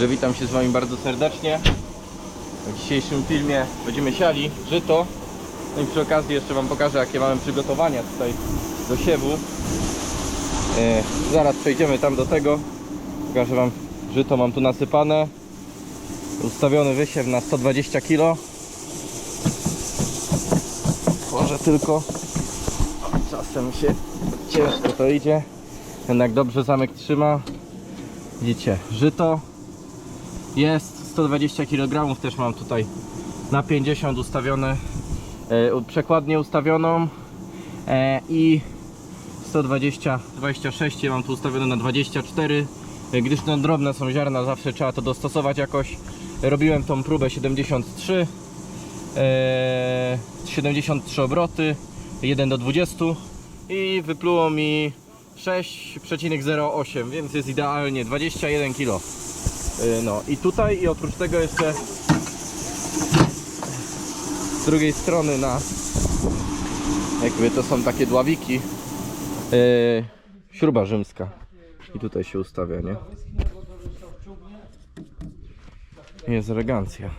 że witam się z Wami bardzo serdecznie. W dzisiejszym filmie będziemy siali żyto. No i przy okazji jeszcze Wam pokażę jakie mamy przygotowania tutaj do siewu. E, zaraz przejdziemy tam do tego. Pokażę Wam żyto mam tu nasypane. Ustawiony wysiew na 120 kg. Może tylko czasem się ciężko to idzie. Jednak dobrze zamek trzyma. Widzicie, żyto jest 120 kg, też mam tutaj na 50 ustawione, e, przekładnię ustawioną e, i 120, 26 ja mam tu ustawione na 24, e, gdyż no drobne są ziarna, zawsze trzeba to dostosować jakoś. Robiłem tą próbę 73, e, 73 obroty, 1 do 20 i wypluło mi 6,08, więc jest idealnie 21 kg. Y, No i tutaj i oprócz tego jeszcze z drugiej strony na jakby to są takie dławiki yy, śruba rzymska i tutaj się ustawia, nie? Jest elegancja.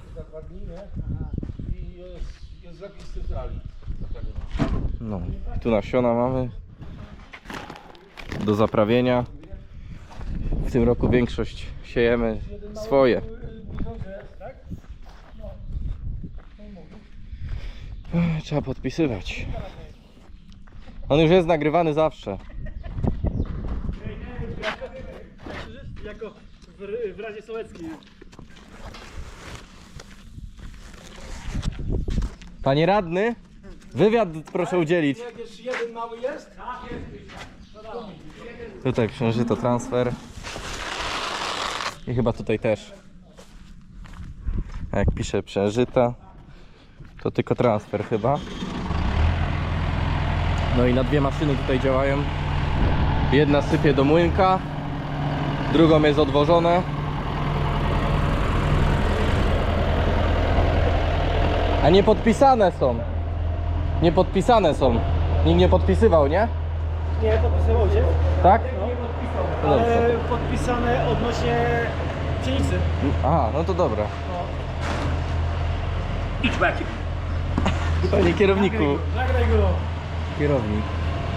No, tu nasiona mamy do zaprawienia. W tym roku większość siejemy swoje. Trzeba podpisywać. On już jest nagrywany zawsze. Jako w, Radzie Sołeckiej. Panie radny, wywiad proszę udzielić. Jak jeszcze jeden mały jest? Tutaj przężyto transfer. I chyba tutaj też. A jak pisze przężyta, to tylko transfer chyba. No i na dwie maszyny tutaj działają. Jedna sypie do młynka, drugą jest odwożone. A nie podpisane są. Nie podpisane są. Nikt nie podpisywał, nie? Nie, podpisywał się. Tak? No, No ale dobrze. podpisane odnośnie pszenicy. Aha, no to dobra. Idź back. Panie kierowniku. Nagraj go. Kierownik.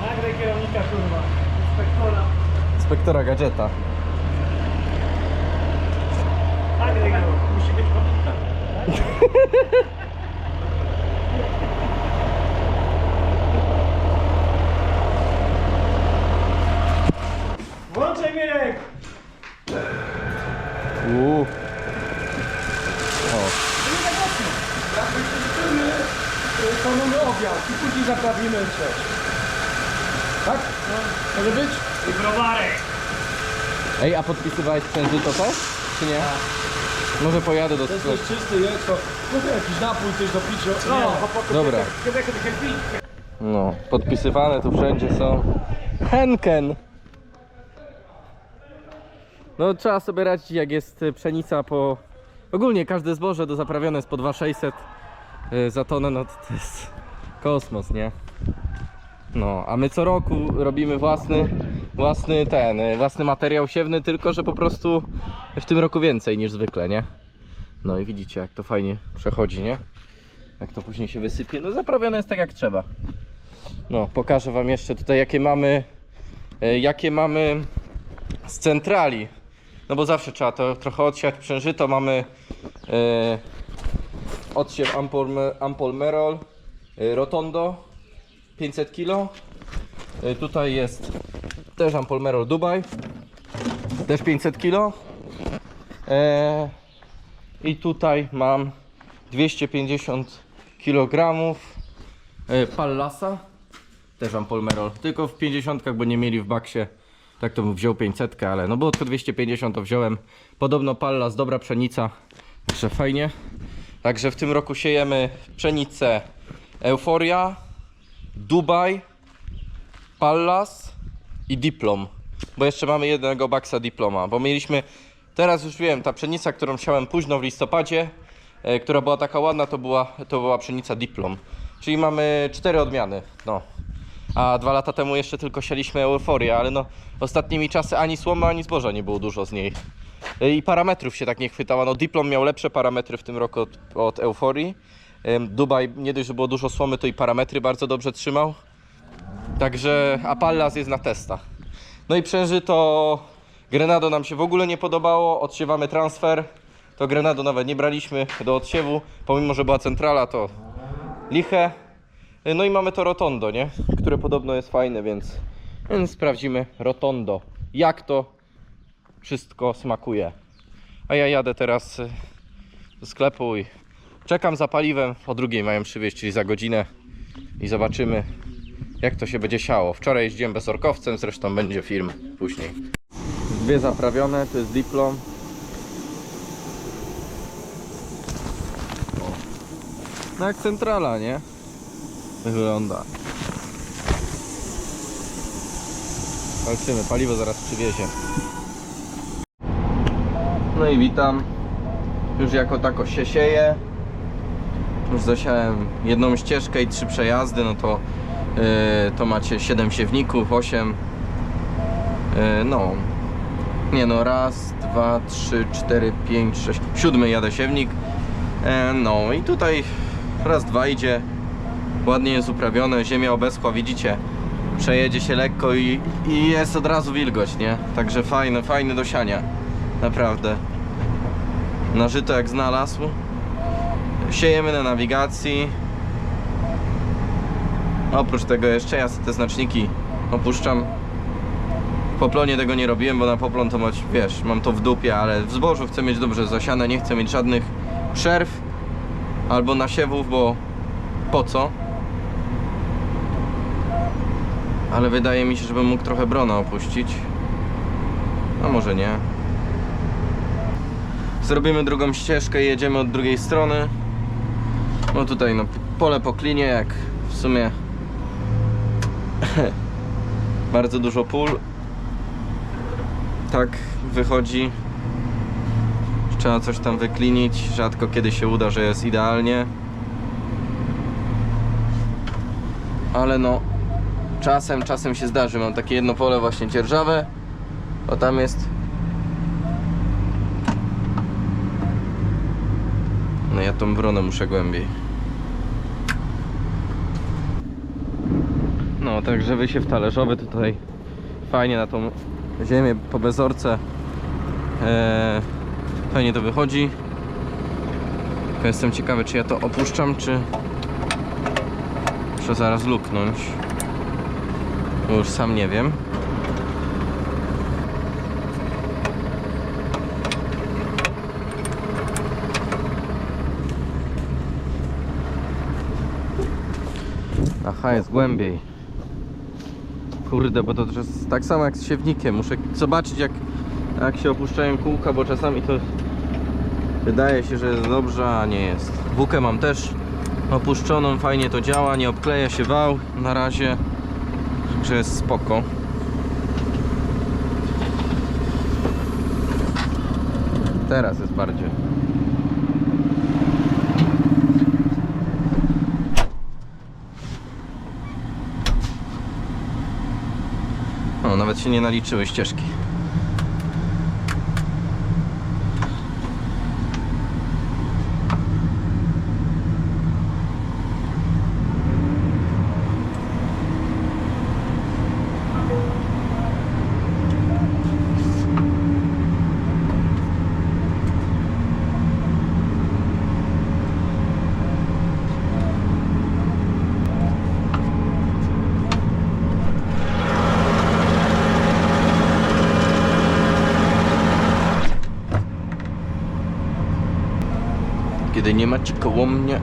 Nagraj kierownika, kurwa. Inspektora. Inspektora gadżeta. Nagraj go. Musi być pamiętna. Włączaj Mirek! Uuu. O, To mamy obiad i później zaprawimy coś. Tak? No, może być? I browarek. Ej, a podpisywałeś przężyto też? Czy nie? Może pojadę do To jest sklepu. czysty, jest to. Kupię jakiś napój, coś do picia. No, Dobra. To No, podpisywane tu wszędzie są. Henken! No trzeba sobie radzić jak jest y, pszenica po... Ogólnie każde zboże do zaprawione jest po 2600 y, za tonę, no to, to jest kosmos, nie? No, a my co roku robimy własny, własny ten, y, własny materiał siewny, tylko że po prostu w tym roku więcej niż zwykle, nie? No i widzicie jak to fajnie przechodzi, nie? Jak to później się wysypie, no zaprawione jest tak jak trzeba. No, pokażę wam jeszcze tutaj jakie mamy e, jakie mamy z centrali. No bo zawsze trzeba to trochę odsiać przężyto. Mamy e, odsiew Ampol, Ampolmerol e, Rotondo 500 kg. Tutaj jest też Ampolmerol Dubaj też 500 kg. E, I tutaj mam 250 kg e, Pallasa też mam Polmerol, tylko w 50, bo nie mieli w baksie. Tak to bym wziął 500, ale no było tylko 250 to wziąłem. Podobno Pallas, dobra pszenica, także fajnie. Także w tym roku siejemy pszenicę Euforia, Dubaj, Pallas i Diplom. Bo jeszcze mamy jednego baksa Diploma, bo mieliśmy, teraz już wiem, ta pszenica, którą siałem późno w listopadzie, e, która była taka ładna, to była, to była pszenica Diplom. Czyli mamy cztery odmiany, no. A dwa lata temu jeszcze tylko sialiśmy euforię, ale no ostatnimi czasy ani słomy, ani zboża nie było dużo z niej. Y, I parametrów się tak nie chwytała. No Diplom miał lepsze parametry w tym roku od, od Euforii. Ym, Dubaj nie dość, że było dużo słomy, to i parametry bardzo dobrze trzymał. Także Apallas jest na testach. No i przężyto Grenado nam się w ogóle nie podobało. Odsiewamy transfer. To Grenado nawet nie braliśmy do odsiewu. Pomimo, że była centrala, to liche. No i mamy to Rotondo, nie? Które podobno jest fajne, więc, więc sprawdzimy Rotondo. Jak to wszystko smakuje. A ja jadę teraz y, do sklepu i czekam za paliwem. O drugiej mają przywieźć, czyli za godzinę. I zobaczymy, jak to się będzie siało. Wczoraj jeździłem bezorkowcem, zresztą będzie film później. Dwie zaprawione, to jest Diplom. No jak centrala, nie? Wygląda. Walczymy, paliwo zaraz przywiezie. No i witam. Już jako tako się sieje. Już zasiałem jedną ścieżkę i trzy przejazdy, no to to macie 7 siewników, 8. Yy, no. Nie no, raz, dwa, trzy, cztery, pięć, sześć. Siódmy jadę siewnik. E, no i tutaj raz, dwa idzie. Ładnie jest uprawione, ziemia obeschła, widzicie. Przejedzie się lekko i, i jest od razu wilgoć, nie? Także fajne, fajne do siania. Naprawdę. Nażyto jak znalazł. Siejemy na nawigacji. Oprócz tego jeszcze ja te znaczniki opuszczam. W poplonie tego nie robiłem, bo na poplon to mać, wiesz, mam to w dupie, ale w zbożu chcę mieć dobrze zasiane, nie chcę mieć żadnych przerw albo nasiewów, bo po co? Ale wydaje mi się, żebym mógł trochę brona opuścić. A może nie. Zrobimy drugą ścieżkę i jedziemy od drugiej strony. No tutaj no pole po klinie, jak w sumie bardzo dużo pól. Tak wychodzi. Trzeba coś tam wyklinić. Rzadko kiedy się uda, że jest idealnie. Ale no czasem, czasem się zdarzy. Mam takie jedno pole właśnie dzierżawe. O tam jest No ja tą bronę muszę głębiej. No, także wysiew talerzowy tutaj fajnie na tą ziemię po bezorce. Eee, fajnie to wychodzi. Tylko jestem ciekawy, czy ja to opuszczam, czy muszę zaraz luknąć. Bo już sam nie wiem. Aha, jest głębiej. Kurde, bo to jest tak samo jak z siewnikiem. Muszę zobaczyć jak, jak się opuszczają kółka, bo czasami to wydaje się, że jest dobrze, a nie jest. Włókę mam też opuszczoną, fajnie to działa, nie obkleja się wał na razie. Także jest spoko. Teraz jest bardziej. O, nawet się nie naliczyły ścieżki. Kiedy nie macie koło mnie.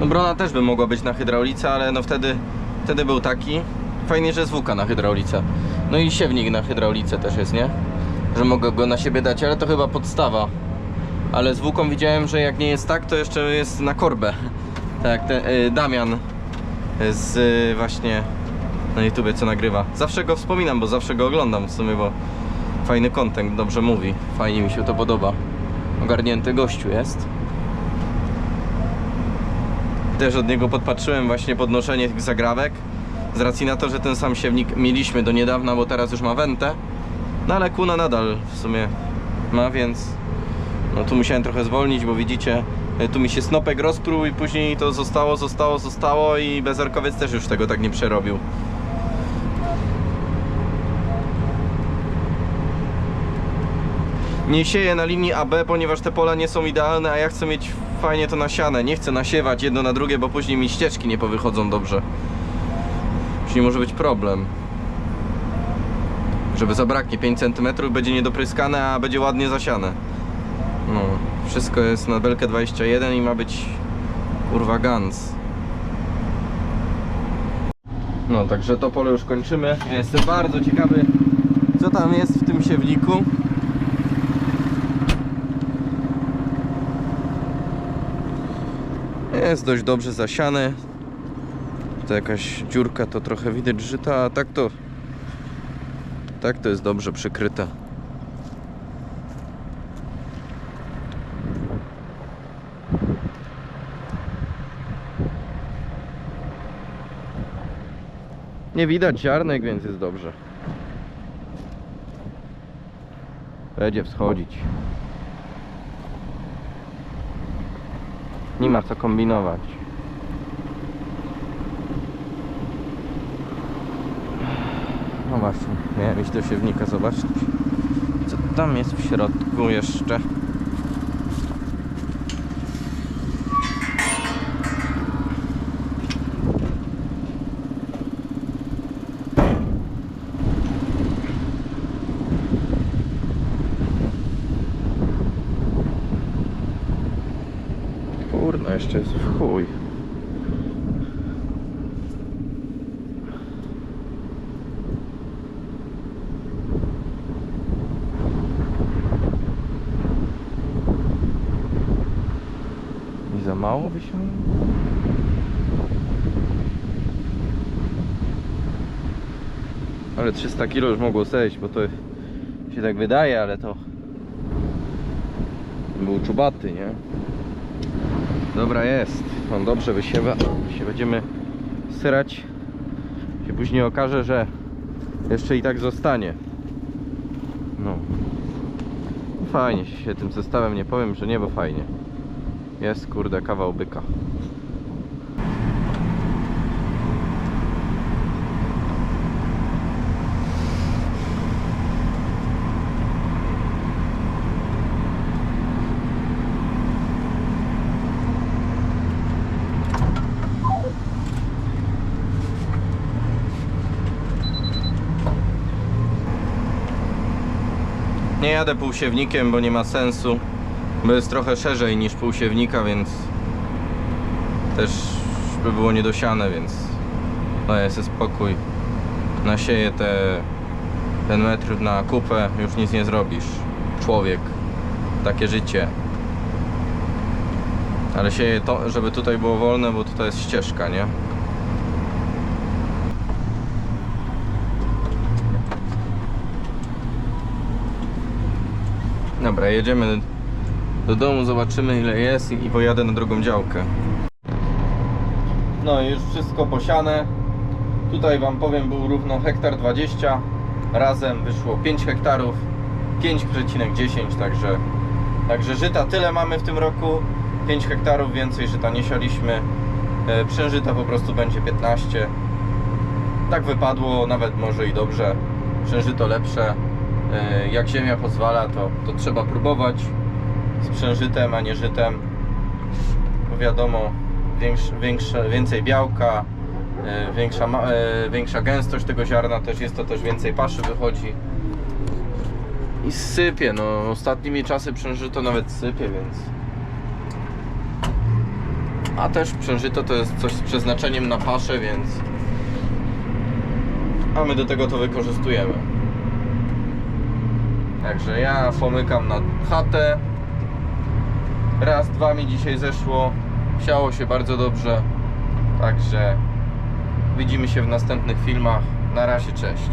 No brona też by mogła być na hydraulice, ale no wtedy, wtedy był taki. Fajnie, że jest włóka na hydraulice. No i siewnik na hydraulice też jest, nie? Że mogę go na siebie dać, ale to chyba podstawa. Ale z włóką widziałem, że jak nie jest tak, to jeszcze jest na korbę. Tak ten y, Damian z y, właśnie na YouTubie co nagrywa. Zawsze go wspominam, bo zawsze go oglądam w sumie, bo fajny content, dobrze mówi. Fajnie mi się to podoba. Ogarnięty gościu jest. Też od niego podpatrzyłem właśnie podnoszenie tych zagrawek. Z racji na to, że ten sam siewnik mieliśmy do niedawna, bo teraz już ma wentę. No ale kuna nadal w sumie ma, więc no tu musiałem trochę zwolnić, bo widzicie, tu mi się snopek rozpruł i później to zostało, zostało, zostało i bezarkowiec też już tego tak nie przerobił. Nie sieję na linii AB, ponieważ te pola nie są idealne, a ja chcę mieć fajnie to nasiane. Nie chcę nasiewać jedno na drugie, bo później mi ścieżki nie powychodzą dobrze. Później może być problem. Żeby zabraknie 5 cm, będzie niedopryskane, a będzie ładnie zasiane. No, wszystko jest na belkę 21 i ma być kurwa gans. No, także to pole już kończymy. Jestem bardzo ciekawy, co tam jest w tym siewniku. Jest dość dobrze zasiane. To jakaś dziurka, to trochę widać żyta, a tak to tak to jest dobrze przykryte. Nie widać ziarnek, więc jest dobrze. Będzie wschodzić. Nie ma co kombinować. No właśnie, miałem iść do siewnika zobaczyć co tam jest w środku jeszcze. Kurno, jeszcze jest w chuj. I za mało wysiągnął? Ale 300 kg już mogło zejść, bo to się tak wydaje, ale to był czubaty, nie? Dobra jest, on dobrze wysiewa, się będziemy syrać. Się później okaże, że jeszcze i tak zostanie. No. Fajnie się tym zestawem nie powiem, że nie, bo fajnie jest kurde kawał byka Nie jadę półsiewnikiem, bo nie ma sensu. Bo jest trochę szerzej niż półsiewnika, więc też by było niedosiane, więc daję sobie spokój. Nasieję te, ten metr na kupę, już nic nie zrobisz. Człowiek. Takie życie. Ale sieję to, żeby tutaj było wolne, bo tutaj jest ścieżka, nie? Dobra, jedziemy do domu, zobaczymy ile jest i pojadę na drugą działkę. No i już wszystko posiane. Tutaj wam powiem był równo hektar 20. Razem wyszło 5 hektarów. 5,10 także Także żyta. Tyle mamy w tym roku. 5 hektarów więcej żyta nie sialiśmy e, Przężyta po prostu będzie 15 Tak wypadło, nawet może i dobrze. Przężyto lepsze. E, jak ziemia pozwala, to, to trzeba próbować z przężytem, a nie żytem. Bo wiadomo, większ, większe, więcej białka, e, większa, e, większa gęstość tego ziarna też jest, to też więcej paszy wychodzi. I sypie, no ostatnimi czasy przężyto nawet sypie, więc... A też przężyto to jest coś z przeznaczeniem na paszę, więc... A my do tego to wykorzystujemy. Także ja pomykam na chatę. Raz, dwa mi dzisiaj zeszło. Siało się bardzo dobrze. Także widzimy się w następnych filmach. Na razie, cześć.